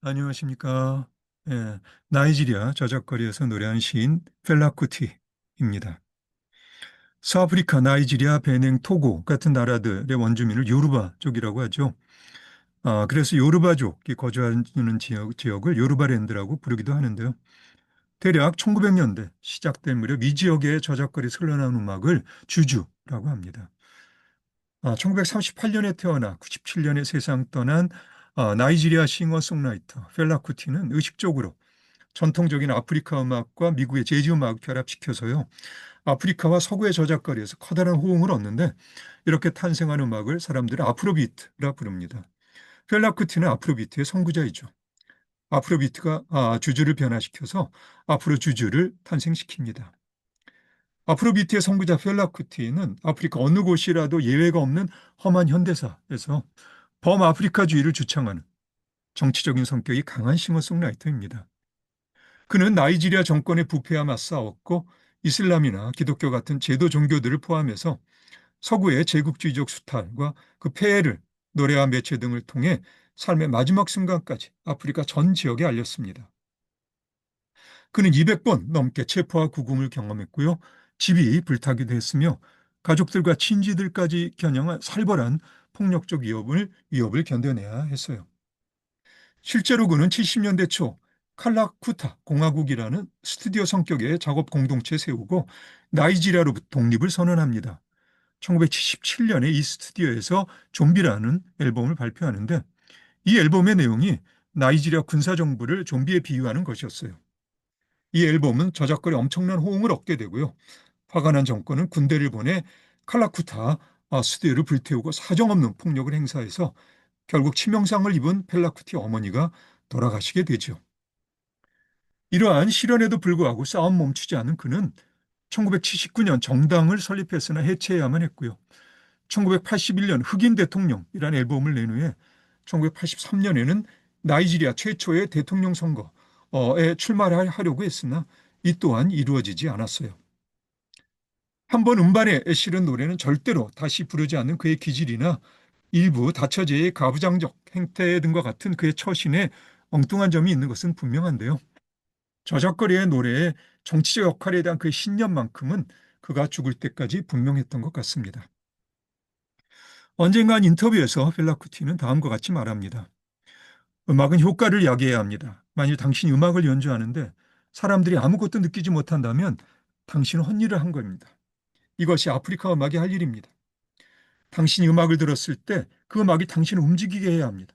안녕하십니까. 예, 나이지리아 저작거리에서 노래한 시인 펠라쿠티입니다. 서아프리카, 나이지리아, 베냉, 토고 같은 나라들의 원주민을 요르바족이라고 하죠. 아, 그래서 요르바족이 거주하는 지역, 지역을 요르바랜드라고 부르기도 하는데요. 대략 1900년대 시작된 무렵 이 지역의 저작거리에서 흘러나온 음악을 주주라고 합니다. 아, 1938년에 태어나 97년에 세상 떠난 아, 나이지리아 싱어송라이터 펠라쿠티는 의식적으로 전통적인 아프리카 음악과 미국의 재즈 음악을 결합시켜서요. 아프리카와 서구의 저작거리에서 커다란 호응을 얻는데 이렇게 탄생한 음악을 사람들은 아프로비트라 부릅니다. 펠라쿠티는 아프로비트의 선구자이죠. 아프로비트가 아, 주주를 변화시켜서 아프로 주주를 탄생시킵니다. 아프로비트의 선구자 펠라쿠티는 아프리카 어느 곳이라도 예외가 없는 험한 현대사에서 범아프리카주의를 주창하는 정치적인 성격이 강한 싱어송라이터입니다. 그는 나이지리아 정권의 부패와 맞싸웠고 이슬람이나 기독교 같은 제도 종교들을 포함해서 서구의 제국주의적 수탈과 그 폐해를 노래와 매체 등을 통해 삶의 마지막 순간까지 아프리카 전 지역에 알렸습니다. 그는 200번 넘게 체포와 구금을 경험했고요. 집이 불타기도 했으며 가족들과 친지들까지 겨냥한 살벌한 폭력적 위협을, 위협을 견뎌내야 했어요. 실제로 그는 70년대 초 칼라쿠타 공화국이라는 스튜디오 성격의 작업 공동체 세우고 나이지리아로 독립을 선언합니다. 1977년에 이 스튜디오에서 좀비라는 앨범을 발표하는데 이 앨범의 내용이 나이지리아 군사정부를 좀비에 비유하는 것이었어요. 이 앨범은 저작거리 엄청난 호응을 얻게 되고요. 화가 난 정권은 군대를 보내 칼라쿠타 아, 스튜디오를 불태우고 사정없는 폭력을 행사해서 결국 치명상을 입은 펠라쿠티 어머니가 돌아가시게 되죠. 이러한 실현에도 불구하고 싸움 멈추지 않은 그는 1979년 정당을 설립했으나 해체해야만 했고요. 1981년 흑인 대통령이라는 앨범을 낸 후에 1983년에는 나이지리아 최초의 대통령 선거에 출마하려고 했으나 이 또한 이루어지지 않았어요. 한 번 음반에 실은 노래는 절대로 다시 부르지 않는 그의 기질이나 일부 다처제의 가부장적 행태 등과 같은 그의 처신에 엉뚱한 점이 있는 것은 분명한데요. 저작거리의 노래의 정치적 역할에 대한 그의 신념만큼은 그가 죽을 때까지 분명했던 것 같습니다. 언젠간 인터뷰에서 펠라쿠티는 다음과 같이 말합니다. 음악은 효과를 야기해야 합니다. 만일 당신이 음악을 연주하는데 사람들이 아무것도 느끼지 못한다면 당신은 헛일을 한 겁니다. 이것이 아프리카 음악이 할 일입니다. 당신이 음악을 들었을 때 그 음악이 당신을 움직이게 해야 합니다.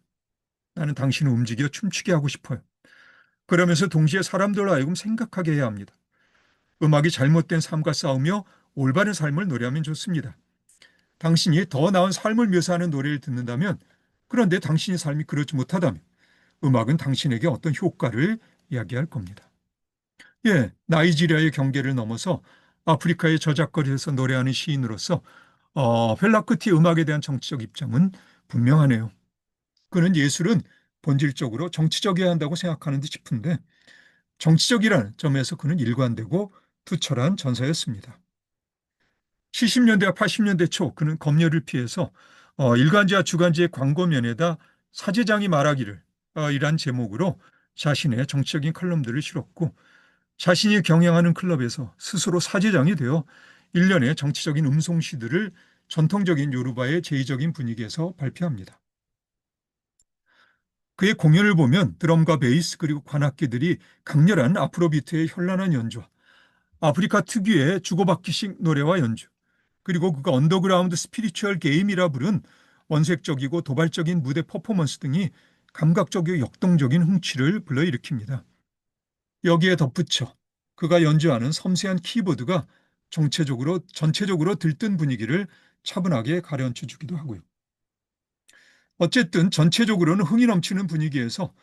나는 당신을 움직여 춤추게 하고 싶어요. 그러면서 동시에 사람들로 하여금 생각하게 해야 합니다. 음악이 잘못된 삶과 싸우며 올바른 삶을 노래하면 좋습니다. 당신이 더 나은 삶을 묘사하는 노래를 듣는다면 그런데 당신의 삶이 그렇지 못하다면 음악은 당신에게 어떤 효과를 이야기할 겁니다. 예, 나이지리아의 경계를 넘어서 아프리카의 저작거리에서 노래하는 시인으로서 어, 펠라크티 음악에 대한 정치적 입장은 분명하네요. 그는 예술은 본질적으로 정치적이어야 한다고 생각하는 듯 싶은데 정치적이라는 점에서 그는 일관되고 투철한 전사였습니다. 70년대와 80년대 초 그는 검열을 피해서 어, 일간지와 주간지의 광고면에다 사제장이 말하기를 어, 이란 제목으로 자신의 정치적인 칼럼들을 실었고 자신이 경영하는 클럽에서 스스로 사제장이 되어 일련의 정치적인 음송시들을 전통적인 요르바의 제의적인 분위기에서 발표합니다. 그의 공연을 보면 드럼과 베이스 그리고 관악기들이 강렬한 아프로비트의 현란한 연주와 아프리카 특유의 주고받기식 노래와 연주 그리고 그가 언더그라운드 스피리추얼 게임이라 부른 원색적이고 도발적인 무대 퍼포먼스 등이 감각적이고 역동적인 흥취를 불러일으킵니다. 여기에 덧붙여 그가 연주하는 섬세한 키보드가 정체적으로 전체적으로 들뜬 분위기를 차분하게 가려앉혀 주기도 하고요. 어쨌든 전체적으로는 흥이 넘치는 분위기에서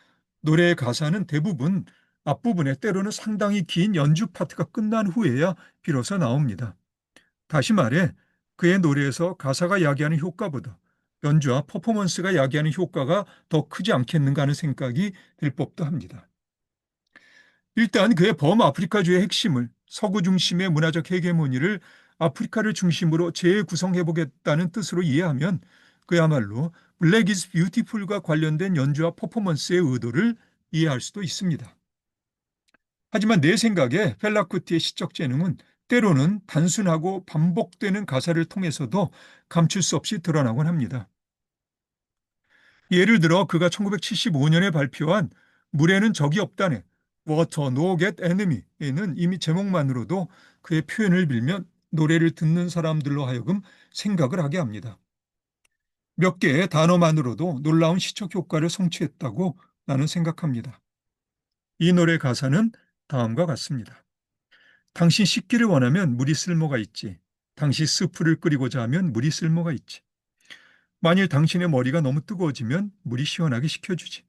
노래의 가사는 대부분 앞부분에 때로는 상당히 긴 연주 파트가 끝난 후에야 비로소 나옵니다. 다시 말해 그의 노래에서 가사가 야기하는 효과보다 연주와 퍼포먼스가 야기하는 효과가 더 크지 않겠는가 하는 생각이 들 법도 합니다. 일단 그의 범아프리카주의 핵심을 서구 중심의 문화적 헤게모니를 아프리카를 중심으로 재구성해보겠다는 뜻으로 이해하면 그야말로 블랙 이즈 뷰티풀과 관련된 연주와 퍼포먼스의 의도를 이해할 수도 있습니다. 하지만 내 생각에 펠라쿠티의 시적 재능은 때로는 단순하고 반복되는 가사를 통해서도 감출 수 없이 드러나곤 합니다. 예를 들어 그가 1975년에 발표한 물에는 적이 없다네 Water No Get Enemy에는 이미 제목만으로도 그의 표현을 빌면 노래를 듣는 사람들로 하여금 생각을 하게 합니다. 몇 개의 단어만으로도 놀라운 시적 효과를 성취했다고 나는 생각합니다. 이 노래 가사는 다음과 같습니다. 당신 씻기를 원하면 물이 쓸모가 있지. 당신 스프를 끓이고자 하면 물이 쓸모가 있지. 만일 당신의 머리가 너무 뜨거워지면 물이 시원하게 식혀주지.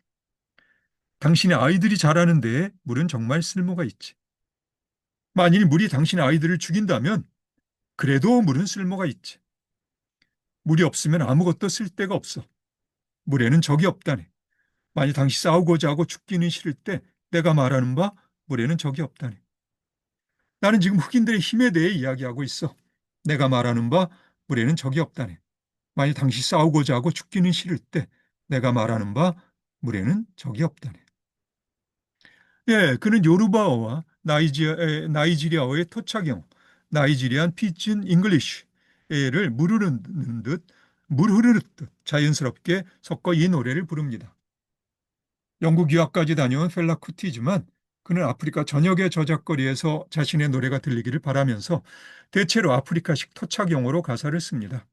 당신의 아이들이 자라는 데에 물은 정말 쓸모가 있지. 만일 물이 당신의 아이들을 죽인다면 그래도 물은 쓸모가 있지. 물이 없으면 아무것도 쓸 데가 없어. 물에는 적이 없다네. 만일 당시 싸우고자 하고 죽기는 싫을 때 내가 말하는 바 물에는 적이 없다네. 나는 지금 흑인들의 힘에 대해 이야기하고 있어. 내가 말하는 바 물에는 적이 없다네. 만일 당시 싸우고자 하고 죽기는 싫을 때 내가 말하는 바 물에는 적이 없다네. 예, 그는 요르바어와 나이지리아, 나이지리아어의 토착형, 나이지리안 피진 잉글리쉬를 무르르는 듯, 물 흐르듯 자연스럽게 섞어 이 노래를 부릅니다. 영국 유학까지 다녀온 펠라 쿠티지만 그는 아프리카 전역의 저작거리에서 자신의 노래가 들리기를 바라면서 대체로 아프리카식 토착영어로 가사를 씁니다.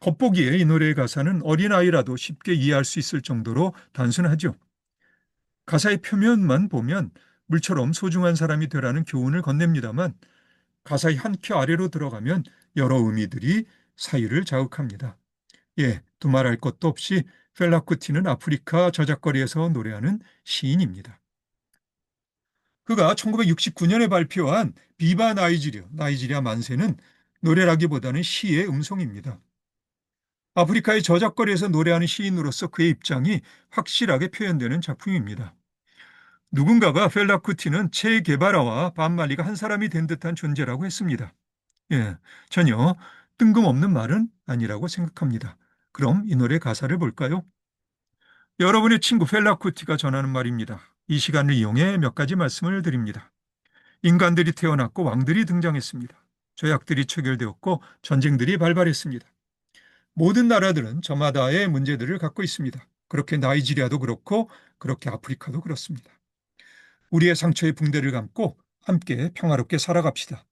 겉보기에 이 노래의 가사는 어린아이라도 쉽게 이해할 수 있을 정도로 단순하죠. 가사의 표면만 보면 물처럼 소중한 사람이 되라는 교훈을 건넵니다만 가사의 한 큐 아래로 들어가면 여러 의미들이 사유를 자극합니다. 예, 두말할 것도 없이 펠라쿠티는 아프리카 저작거리에서 노래하는 시인입니다. 그가 1969년에 발표한 비바 나이지리아, 나이지리아 만세는 노래라기보다는 시의 음성입니다. 아프리카의 저작거리에서 노래하는 시인으로서 그의 입장이 확실하게 표현되는 작품입니다. 누군가가 펠라쿠티는 체 게바라와 반말리가 한 사람이 된 듯한 존재라고 했습니다. 예, 전혀 뜬금없는 말은 아니라고 생각합니다. 그럼 이 노래 가사를 볼까요? 여러분의 친구 펠라쿠티가 전하는 말입니다. 이 시간을 이용해 몇 가지 말씀을 드립니다. 인간들이 태어났고 왕들이 등장했습니다. 조약들이 체결되었고 전쟁들이 발발했습니다. 모든 나라들은 저마다의 문제들을 갖고 있습니다. 그렇게 나이지리아도 그렇고 그렇게 아프리카도 그렇습니다. 우리의 상처의 붕대를 감고 함께 평화롭게 살아갑시다.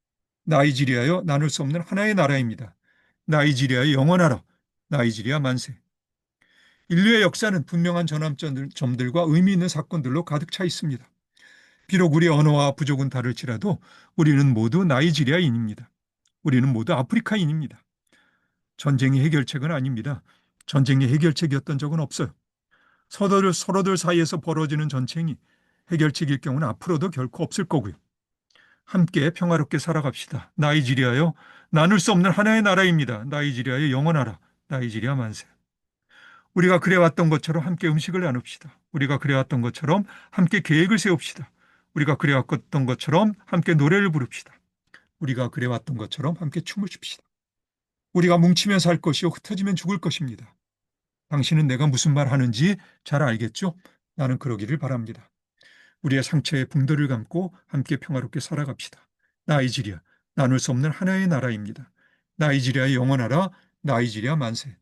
나이지리아여 나눌 수 없는 하나의 나라입니다. 나이지리아의 영원하라. 나이지리아 만세. 인류의 역사는 분명한 전환점들과 의미 있는 사건들로 가득 차 있습니다. 비록 우리 언어와 부족은 다를지라도 우리는 모두 나이지리아인입니다. 우리는 모두 아프리카인입니다. 전쟁이 해결책은 아닙니다. 전쟁이 해결책이었던 적은 없어요. 서로들, 서로들 사이에서 벌어지는 전쟁이 해결책일 경우는 앞으로도 결코 없을 거고요. 함께 평화롭게 살아갑시다. 나이지리아요. 나눌 수 없는 하나의 나라입니다. 나이지리아의 영원하라. 나이지리아 만세. 우리가 그래왔던 것처럼 함께 음식을 나눕시다. 우리가 그래왔던 것처럼 함께 계획을 세웁시다. 우리가 그래왔던 것처럼 함께 노래를 부릅시다. 우리가 그래왔던 것처럼 함께 춤을 춥시다. 우리가 뭉치면 살 것이요 흩어지면 죽을 것입니다. 당신은 내가 무슨 말 하는지 잘 알겠죠? 나는 그러기를 바랍니다. 우리의 상처에 붕대를 감고 함께 평화롭게 살아갑시다. 나이지리아, 나눌 수 없는 하나의 나라입니다. 나이지리아의 영원하라, 나이지리아 만세.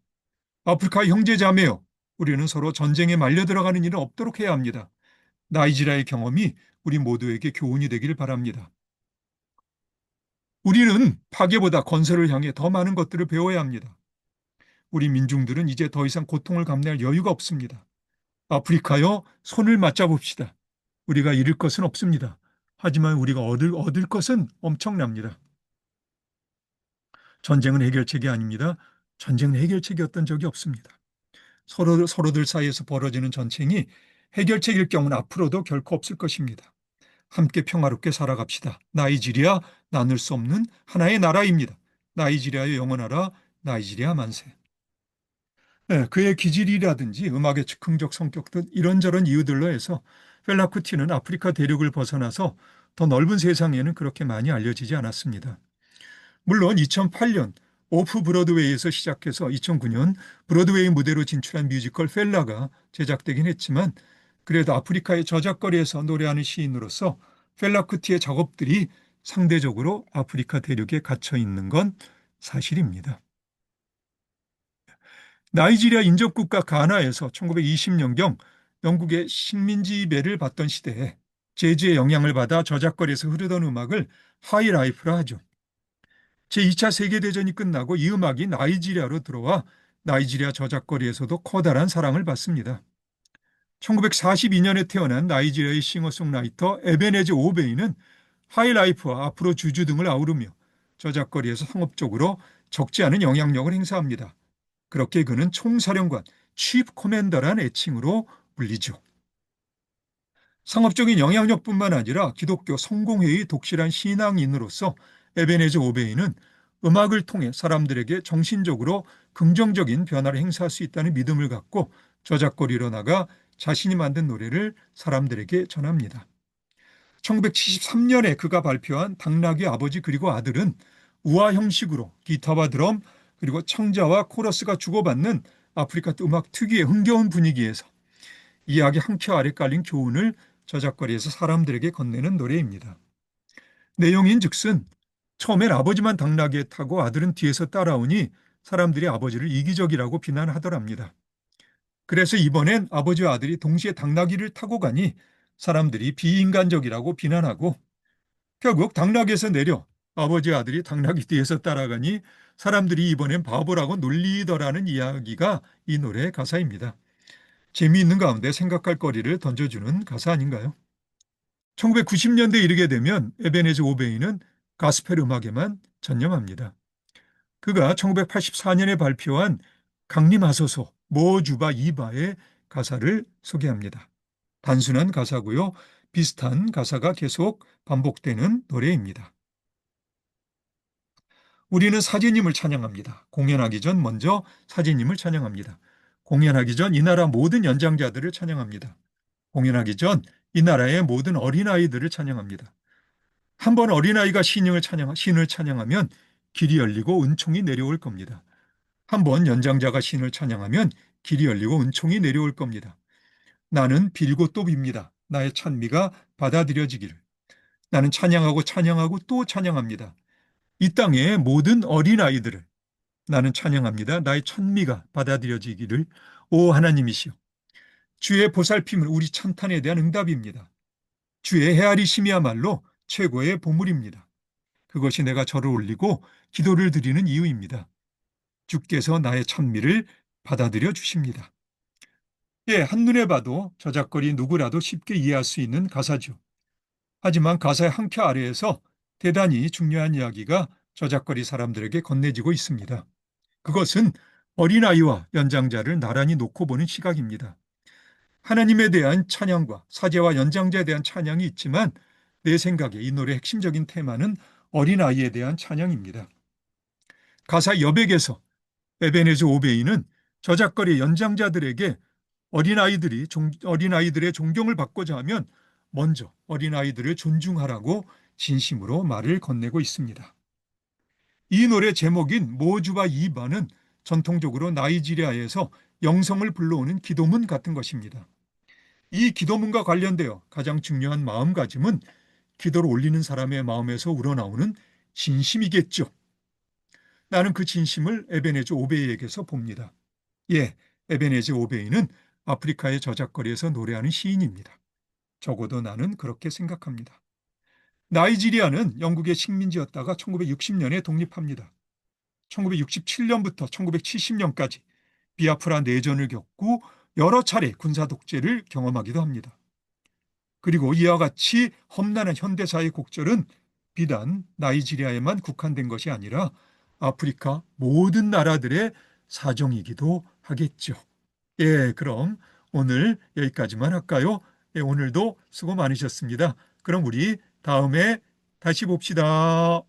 아프리카 형제자매요. 우리는 서로 전쟁에 말려 들어가는 일은 없도록 해야 합니다. 나이지리아의 경험이 우리 모두에게 교훈이 되기를 바랍니다. 우리는 파괴보다 건설을 향해 더 많은 것들을 배워야 합니다. 우리 민중들은 이제 더 이상 고통을 감내할 여유가 없습니다. 아프리카여 손을 맞잡읍시다. 우리가 잃을 것은 없습니다. 하지만 우리가 얻을, 얻을 것은 엄청납니다. 전쟁은 해결책이 아닙니다. 전쟁은 해결책이었던 적이 없습니다. 서로, 서로들 사이에서 벌어지는 전쟁이 해결책일 경우는 앞으로도 결코 없을 것입니다. 함께 평화롭게 살아갑시다. 나이지리아 나눌 수 없는 하나의 나라입니다. 나이지리아의 영원하라 나이지리아 만세. 네, 그의 기질이라든지 음악의 즉흥적 성격 등 이런저런 이유들로 해서 펠라쿠티는 아프리카 대륙을 벗어나서 더 넓은 세상에는 그렇게 많이 알려지지 않았습니다. 물론 2008년 오프 브로드웨이에서 시작해서 2009년 브로드웨이 무대로 진출한 뮤지컬 펠라가 제작되긴 했지만 그래도 아프리카의 저작거리에서 노래하는 시인으로서 펠라쿠티의 작업들이 상대적으로 아프리카 대륙에 갇혀 있는 건 사실입니다. 나이지리아 인접국가 가나에서 1920년경 영국의 식민지배를 받던 시대에 재즈의 영향을 받아 저작거리에서 흐르던 음악을 하이라이프라 하죠. 제2차 세계대전이 끝나고 이 음악이 나이지리아로 들어와 나이지리아 저작거리에서도 커다란 사랑을 받습니다. 1942년에 태어난 나이지리아의 싱어송라이터 에베네즈 오베이는 하이라이프와 앞으로 주주 등을 아우르며 저작거리에서 상업적으로 적지 않은 영향력을 행사합니다. 그렇게 그는 총사령관, 치프 코맨더란 애칭으로 불리죠. 상업적인 영향력뿐만 아니라 기독교 성공회의 독실한 신앙인으로서 에베네즈 오베이는 음악을 통해 사람들에게 정신적으로 긍정적인 변화를 행사할 수 있다는 믿음을 갖고 저작거리로 나가 자신이 만든 노래를 사람들에게 전합니다. 1973년에 그가 발표한 당나귀 아버지 그리고 아들은 우화 형식으로 기타와 드럼 그리고 청자와 코러스가 주고받는 아프리카 음악 특유의 흥겨운 분위기에서 이야기 한 켜 아래 깔린 교훈을 저작거리에서 사람들에게 건네는 노래입니다. 내용인 즉슨 처음엔 아버지만 당나귀에 타고 아들은 뒤에서 따라오니 사람들이 아버지를 이기적이라고 비난하더랍니다. 그래서 이번엔 아버지와 아들이 동시에 당나귀를 타고 가니 사람들이 비인간적이라고 비난하고 결국 당나귀에서 내려 아버지와 아들이 당나귀 뒤에서 따라가니 사람들이 이번엔 바보라고 놀리더라는 이야기가 이 노래의 가사입니다. 재미있는 가운데 생각할 거리를 던져주는 가사 아닌가요? 1990년대에 이르게 되면 에베네즈 오베이는 가스펠 음악에만 전념합니다. 그가 1984년에 발표한 강림하소서 모주바 이바의 가사를 소개합니다. 단순한 가사고요. 비슷한 가사가 계속 반복되는 노래입니다. 우리는 사제님을 찬양합니다. 공연하기 전 먼저 사제님을 찬양합니다. 공연하기 전 이 나라 모든 연장자들을 찬양합니다. 공연하기 전 이 나라의 모든 어린아이들을 찬양합니다. 한 번 어린아이가 신을 찬양, 신을 찬양하면 길이 열리고 은총이 내려올 겁니다. 한 번 연장자가 신을 찬양하면 길이 열리고 은총이 내려올 겁니다. 나는 빌고 또 빕니다. 나의 찬미가 받아들여지기를. 나는 찬양하고 찬양하고 또 찬양합니다. 이 땅의 모든 어린아이들을 나는 찬양합니다. 나의 찬미가 받아들여지기를 오 하나님이시여. 주의 보살핌은 우리 찬탄에 대한 응답입니다. 주의 헤아리심이야말로 최고의 보물입니다. 그것이 내가 저를 올리고 기도를 드리는 이유입니다. 주께서 나의 찬미를 받아들여 주십니다. 예, 한눈에 봐도 저작거리 누구라도 쉽게 이해할 수 있는 가사죠. 하지만 가사의 한켜 아래에서 대단히 중요한 이야기가 저작거리 사람들에게 건네지고 있습니다. 그것은 어린아이와 연장자를 나란히 놓고 보는 시각입니다. 하나님에 대한 찬양과 사제와 연장자에 대한 찬양이 있지만 내 생각에 이 노래의 핵심적인 테마는 어린아이에 대한 찬양입니다. 가사 여백에서 에베네즈 오베이는 저작거리 연장자들에게 어린아이들이 어린아이들의 존경을 받고자 하면 먼저 어린아이들을 존중하라고 진심으로 말을 건네고 있습니다. 이 노래 제목인 모주바 이바는 전통적으로 나이지리아에서 영성을 불러오는 기도문 같은 것입니다. 이 기도문과 관련되어 가장 중요한 마음가짐은 기도를 올리는 사람의 마음에서 우러나오는 진심이겠죠. 나는 그 진심을 에베네즈 오베이에게서 봅니다. 예, 에베네즈 오베이는 아프리카의 저작거리에서 노래하는 시인입니다. 적어도 나는 그렇게 생각합니다. 나이지리아는 영국의 식민지였다가 1960년에 독립합니다. 1967년부터 1970년까지 비아프라 내전을 겪고 여러 차례 군사 독재를 경험하기도 합니다. 그리고 이와 같이 험난한 현대사의 곡절은 비단 나이지리아에만 국한된 것이 아니라 아프리카 모든 나라들의 사정이기도 하겠죠. 예, 그럼 오늘 여기까지만 할까요? 예, 오늘도 수고 많으셨습니다. 그럼 우리 다음에 다시 봅시다.